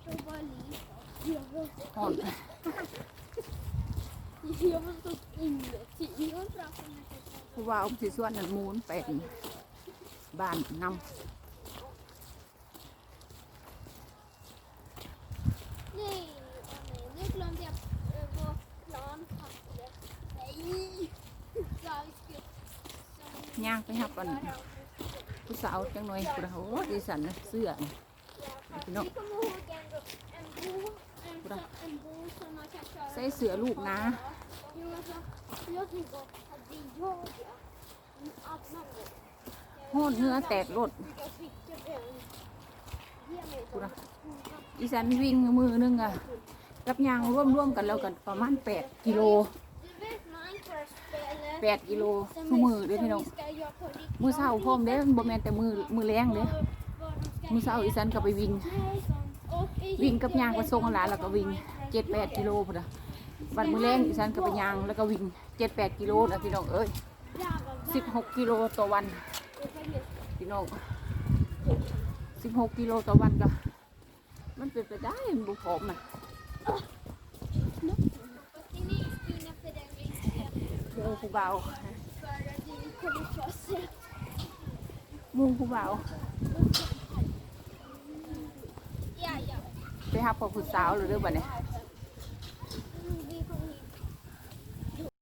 Stora liv. Jag var ห่อน Jag var så ingenting. Jag pratar med dig. ผู้ว่าเอาสิส่วนนั้นมูนไปบ้านนำ Nej, åh nej, nu glömde jag eh, vår planpapper. Nej! Ja, vi skulle... som- ย่างไปหับอันผู้สาวจังหน่อยกูนะโอ้ดิสันนะเสื้อ นี่ Ja, fast Nå. vi kommer ihåg ändå en bo, en, Bra. så- en bo som man kan köra. ใส่เสือลูกนะ Jo, men så, jag tänker att det är jag, ja. Men Att man går. โหดเนื้อแตกรถ Jag skickar den. Ge mig Bra. dem. อีสันวิ่งมือนึงอะกับยางร่วมๆกันแล้วกันประมาณ8กิโล Du vet Minecraft-spelet? 8กิโลทุกมือเด้อพี่น้อง Som vi ska göra på riktigt. มือเช้าพร้อมเด้บ่แม่นแต่มือมือแรงเด้ Vad- vad de ska มือเช้าอีสันก็ไปวิ่ง วิ่งกับยางก็ส่งหลานแล้วก็วิ่ง7-8กิโลพุ่นนะวันมื้อแรงอีสันก็ไปยางแล้วก็วิ่ง7-8กิโลนะพี่น้องเอ้ย16กิโลต่อวันพี่น้อง16กิโลต่อวันก็มันเป็นไปได้บุพร้อมอะ Ni är inne på den risken เจอผู้เบามุงผู้เบา ไปหาพ่อผู้สาวหรือเรื่องแบบนี้